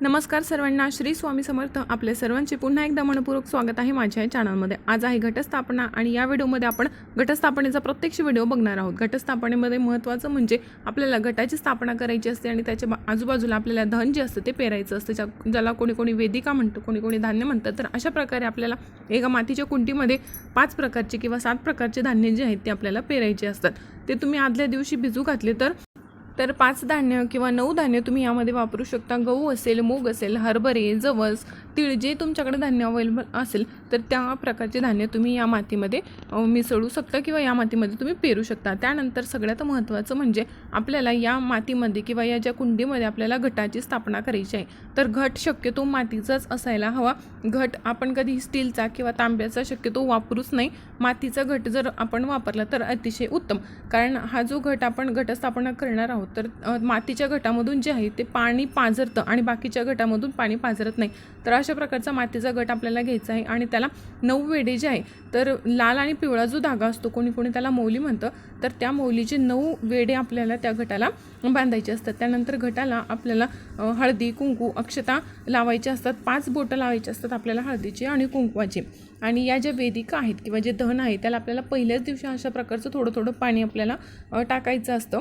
नमस्कार सर्वांना श्री स्वामी समर्थ आपले सर्वांचे पुन्हा एकदा मनपूर्वक स्वागत आहे माझ्या या चॅनलमध्ये आज आहे घटस्थापना आणि या व्हिडिओमध्ये आपण घटस्थापनेचा प्रत्यक्ष व्हिडिओ बघणार आहोत. घटस्थापनेमध्ये महत्त्वाचं म्हणजे आपल्याला घटाची स्थापना करायची असते आणि त्याच्या आजूबाजूला आपल्याला धन जे असतं ते पेरायचं असतं. ज्या ज्याला कोणी कोणी वेदिका म्हणतं कोणी कोणी धान्य म्हणतं तर अशा प्रकारे आपल्याला एका मातीच्या कुंडीमध्ये पाच प्रकारचे किंवा सात प्रकारचे धान्य जे आहेत ते आपल्याला पेरायचे असतात. ते तुम्ही आदल्या दिवशी भिजू घातले तर तर पाच धान्य किंवा नऊ धान्य तुम्ही यामध्ये वापरू शकता. गहू असेल मूग असेल हरभरे जवस तीळ जे तुमच्याकडे धान्य अवेलेबल असेल तर त्या प्रकारचे धान्य तुम्ही या मातीमध्ये मिसळू शकता किंवा या मातीमध्ये तुम्ही पेरू शकता. त्यानंतर सगळ्यात महत्त्वाचं म्हणजे आपल्याला या मातीमध्ये किंवा या ज्या कुंडीमध्ये आपल्याला घटाची स्थापना करायची आहे तर घट शक्यतो मातीचाच असायला हवा. घट आपण कधी स्टीलचा किंवा तांब्याचा शक्यतो वापरूच नाही. मातीचा घट जर आपण वापरला तर अतिशय उत्तम. कारण हा जो घट आपण घटस्थापना करणार आहोत तर मातीच्या घटामधून जे आहे ते पाणी पाझरतं आणि बाकीच्या घटामधून पाणी पाझरत नाही. तर अशा प्रकारचा मातीचा गट आपल्याला घ्यायचा आहे आणि त्याला नऊ वेडे जे आहे तर लाल आणि पिवळा जो धागा असतो कोणी कोणी त्याला मौली म्हणतं तर त्या मौलीचे नऊ वेडे आपल्याला त्या गटाला बांधायचे असतात. त्यानंतर गटाला आपल्याला हळदी कुंकू अक्षता लावायचे असतात. पाच बोटं लावायची असतात आपल्याला हळदीची आणि कुंकवाची. आणि या ज्या वेदिका आहेत किंवा जे धन आहे त्याला आपल्याला पहिल्याच दिवशी अशा प्रकारचं थोडं थोडं पाणी आपल्याला टाकायचं असतं.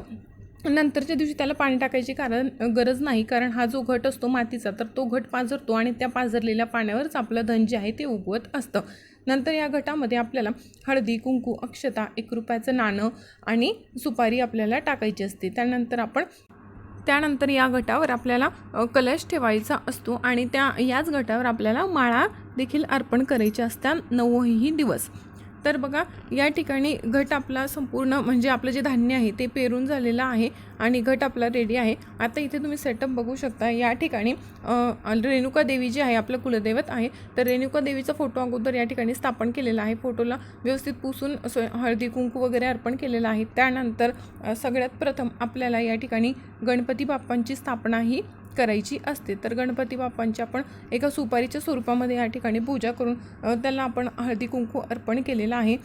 नंतरच्या दिवशी त्याला पाणी टाकायची कारण गरज नाही कारण हा जो घट असतो मातीचा तर तो घट पाझरतो आणि त्या पाझरलेल्या पाण्यावरच आपलं धन जे आहे ते उगवत असतं. नंतर या घटामध्ये आपल्याला हळदी कुंकू अक्षता एक रुपयाचं नाणं आणि सुपारी आपल्याला टाकायची असते. त्यानंतर आपण त्यानंतर या गटावर आपल्याला कलश ठेवायचा असतो आणि त्या याच गटावर आपल्याला माळा देखील अर्पण करायची असतात नऊही दिवस. तर बघा या ठिकाणी घट आपला संपूर्ण म्हणजे आपलं जे धान्य आहे ते पेरून झालेलं आहे आणि घट आपला रेडी आहे. आता इथे तुम्ही सेटअप बघू शकता या ठिकाणी रेणुका देवी जी आहे आपलं कुलदैवत आहे. तर रेणुका देवीचा फोटो अगोदर या ठिकाणी स्थापन केलेला आहे. फोटोला व्यवस्थित पुसून हळदी कुंकू वगैरे अर्पण केलेलं आहे. त्यानंतर सगळ्यात प्रथम आपल्याला या ठिकाणी गणपती बाप्पांची स्थापना ही करायची असते. तर गणपती बाप्पांची आपण एका सुपारीच्या स्वरूपामध्ये या ठिकाणी पूजा करून त्याला आपण हळदी कुंकू अर्पण केलेलं आहे.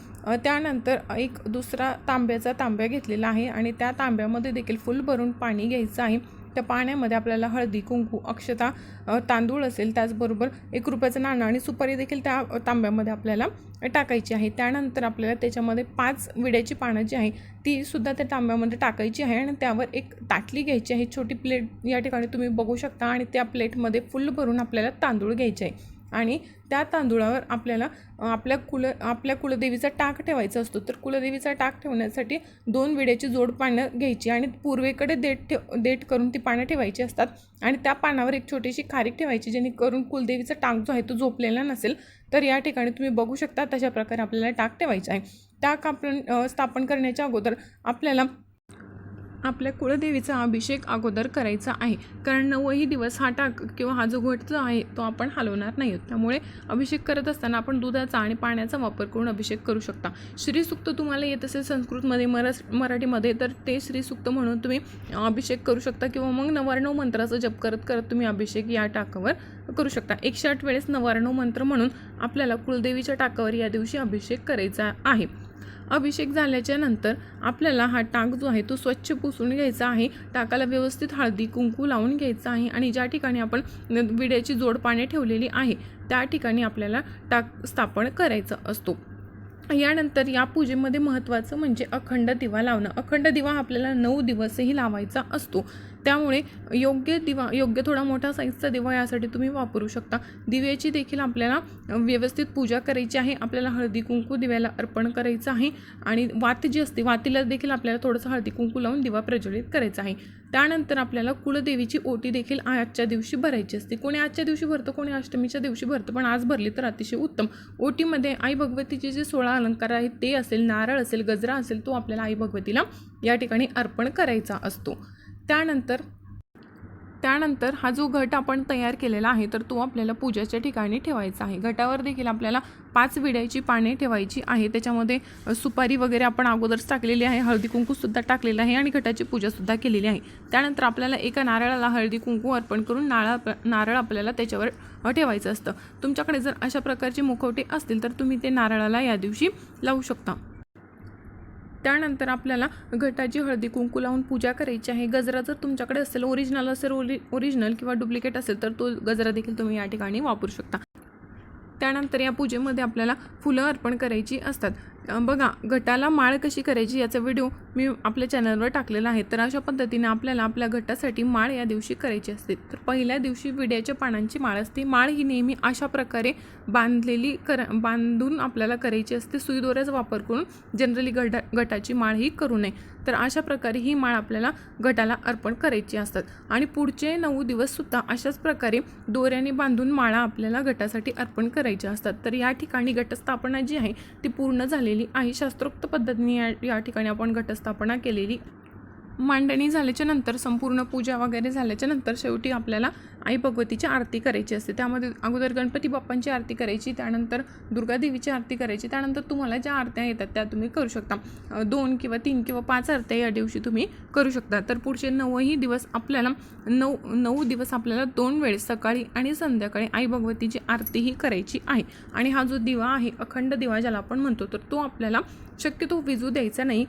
त्यानंतर एक दुसरा तांब्याचा तांब्या घेतलेला आहे आणि त्या तांब्यामध्ये देखील फुल भरून पाणी घ्यायचं आहे. त्या पाण्यामध्ये आपल्याला हळदी कुंकू अक्षता तांदूळ असेल त्याचबरोबर एक रुपयाचं नाणं आणि सुपारी देखील त्या तांब्यामध्ये आपल्याला टाकायची आहे. त्यानंतर आपल्याला त्याच्यामध्ये पाच विड्याची पानं जी आहे ती सुद्धा त्या तांब्यामध्ये टाकायची आहे आणि त्यावर एक ताटली घ्यायची आहे. छोटी प्लेट या ठिकाणी तुम्ही बघू शकता आणि त्या प्लेटमध्ये फुल भरून आपल्याला तांदूळ घ्यायचे आहे. आणि त्या तांदूळावर आपल्याला आपल्या कुल आपल्या कुलदेवीचा टाक ठेवायचा असतो. तर कुलदेवीचा टाक ठेवण्यासाठी दोन विड्याची जोड पानं घ्यायची आणि पूर्वेकडे देठ ठेव देठ करून ती पानं ठेवायची असतात. आणि त्या पानावर एक छोटीशी खारीक ठेवायची जेणेकरून कुलदेवीचा टाक जो आहे तो झोपलेला नसेल. तर या ठिकाणी तुम्ही बघू शकता तशा प्रकारे आपल्याला टाक ठेवायचा आहे. टाक आपण स्थापन करण्याच्या अगोदर आपल्याला आपल्या कुळदेवीचा अभिषेक अगोदर करायचा आहे. कारण नऊही दिवस हा टाक किंवा हा जो घट जो आहे तो आपण हलवणार नाही आहोत. त्यामुळे अभिषेक करत असताना आपण दुधाचा आणि पाण्याचा वापर करून अभिषेक करू शकता. श्रीसुक्त तुम्हाला येत असेल संस्कृतमध्ये मरास मराठीमध्ये तर ते श्रीसुक्त म्हणून तुम्ही अभिषेक करू शकता किंवा मग नवारणव मंत्राचा जप करत करत तुम्ही अभिषेक या टाकावर करू शकता. एकशे आठ वेळेस नवारणव मंत्र म्हणून आपल्याला कुलदेवीच्या टाकावर या दिवशी अभिषेक करायचा आहे. अभिषेक झाल्याच्यानंतर आपल्याला हा टाक जो आहे तो स्वच्छ पुसून घ्यायचा आहे. टाकाला व्यवस्थित हळदी कुंकू लावून घ्यायचा आहे आणि ज्या ठिकाणी आपण विड्याची जोड पाने ठेवलेली आहे त्या ठिकाणी आपल्याला टाक स्थापन करायचा असतो. यानंतर या पूजेमध्ये महत्त्वाचं म्हणजे अखंड दिवा लावणं. अखंड दिवा आपल्याला नऊ दिवसही लावायचा असतो. त्यामुळे योग्य दिवा योग्य थोडा मोठा साईजचा दिवा यासाठी तुम्ही वापरू शकता. दिव्याची देखील आपल्याला व्यवस्थित पूजा करायची आहे. आपल्याला हळदी कुंकू दिव्याला अर्पण करायचं आहे. आणि वात जी असते वातीला देखील आपल्याला थोडंसं हळदी कुंकू लावून दिवा प्रज्वलित करायचा आहे. त्यानंतर आपल्याला कुलदेवीची ओटी देखील आजच्या दिवशी भरायची असते. कोणी आजच्या दिवशी भरतं कोणी अष्टमीच्या दिवशी भरतं पण आज भरली तर अतिशय उत्तम. ओटीमध्ये आई भगवतीचे जे सोळा अलंकार आहेत ते असेल नारळ असेल गजरा असेल तो आपल्याला आई भगवतीला या ठिकाणी अर्पण करायचा असतो. त्यानंतर त्यानंतर हा जो घट आपण तयार केलेला आहे तर तो आपल्याला पूजाच्या ठिकाणी ठेवायचा आहे. घटावर देखील आपल्याला पाच विड्याची पाने ठेवायची आहे. त्याच्यामध्ये सुपारी वगैरे आपण अगोदरच टाकलेली आहे. हळदी कुंकूसुद्धा टाकलेलं आहे आणि घटाची पूजासुद्धा केलेली आहे. त्यानंतर आपल्याला एका नारळाला हळदी कुंकू अर्पण करून नारळ नारळ आपल्याला त्याच्यावर ठेवायचं असतं. तुमच्याकडे जर अशा प्रकारची मुखवटे असतील तर तुम्ही ते नारळाला या दिवशी लावू शकता. त्यानंतर आपल्याला घटाची हळदी कुंकू लावून पूजा करायची आहे. गजरा जर तुमच्याकडे असेल ओरिजिनल असेल ओरि ओरिजिनल किंवा डुप्लिकेट असेल तर तो गजरा देखील तुम्ही या ठिकाणी वापरू शकता. त्यानंतर या पूजेमध्ये आपल्याला फुलं अर्पण करायची असतात. बघा घटाला माळ कशी करायची याचा व्हिडिओ मी आपल्या चॅनलवर टाकलेला आहे. तर अशा पद्धतीने आपल्याला आपल्या घटासाठी माळ या दिवशी करायची असते. तर पहिल्या दिवशी विड्याच्या पानांची माळ असते. माळ ही नेहमी अशा प्रकारे बांधलेली कर बांधून आपल्याला करायची असते. सुईदोऱ्याचा वापर करून जनरली गटा गटाची माळ ही करू नये. तर अशा प्रकारे ही माळ आपल्याला गटाला अर्पण करायची असतात. आणि पुढचे नऊ दिवससुद्धा अशाच प्रकारे दोऱ्याने बांधून माळा आपल्याला गटासाठी अर्पण करायच्या असतात. तर या ठिकाणी गटस्थापना जी आहे ती पूर्ण झाली झालेली आहे. शास्त्रोक्त पद्धतीने या या ठिकाणी आपण घटस्थापना केलेली मांडणी झाल्याच्यानंतर संपूर्ण पूजा वगैरे झाल्याच्यानंतर शेवटी आपल्याला आई भगवतीची आरती करायची असते. त्यामध्ये अगोदर गणपती बाप्पांची आरती करायची त्यानंतर दुर्गादेवीची आरती करायची त्यानंतर तुम्हाला ज्या आरत्या येतात त्या तुम्ही करू शकता. दोन किंवा तीन किंवा पाच आरत्या या दिवशी तुम्ही करू शकता. तर पुढचे नऊही दिवस आपल्याला नऊ नऊ दिवस आपल्याला दोन वेळेस सकाळी आणि संध्याकाळी आई भगवतीची आरती ही करायची आहे. आणि हा जो दिवा आहे अखंड दिवा ज्याला आपण म्हणतो तर तो आपल्याला शक्यतो विजू द्यायचा नाही.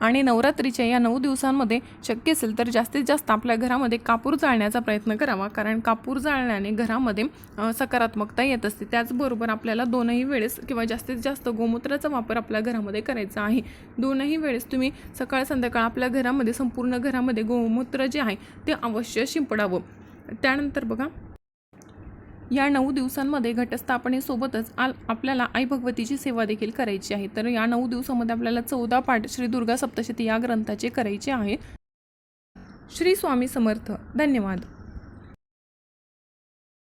आणि नवरात्रीच्या या नऊ दिवसांमध्ये शक्य असेल तर जास्तीत जास्त आपल्या घरामध्ये कापूर जाळण्याचा प्रयत्न करावा. कारण कापूर जाळण्याने घरामध्ये सकारात्मकता येत असते. त्याचबरोबर आपल्याला दोनही वेळेस किंवा जास्तीत जास्त गोमूत्राचा वापर आपल्या घरामध्ये करायचा आहे. दोनही वेळेस तुम्ही सकाळ संध्याकाळ आपल्या घरामध्ये संपूर्ण घरामध्ये गोमूत्र जे आहे ते अवश्य शिंपडावं. त्यानंतर बघा या नऊ दिवसांमध्ये घटस्थापनेसोबतच आल आपल्याला आई भगवतीची सेवा देखील करायची आहे. तर या नऊ दिवसामध्ये आपल्याला चौदा पाठ श्री दुर्गा सप्तशती या ग्रंथाचे करायचे आहे. श्री स्वामी समर्थ. धन्यवाद.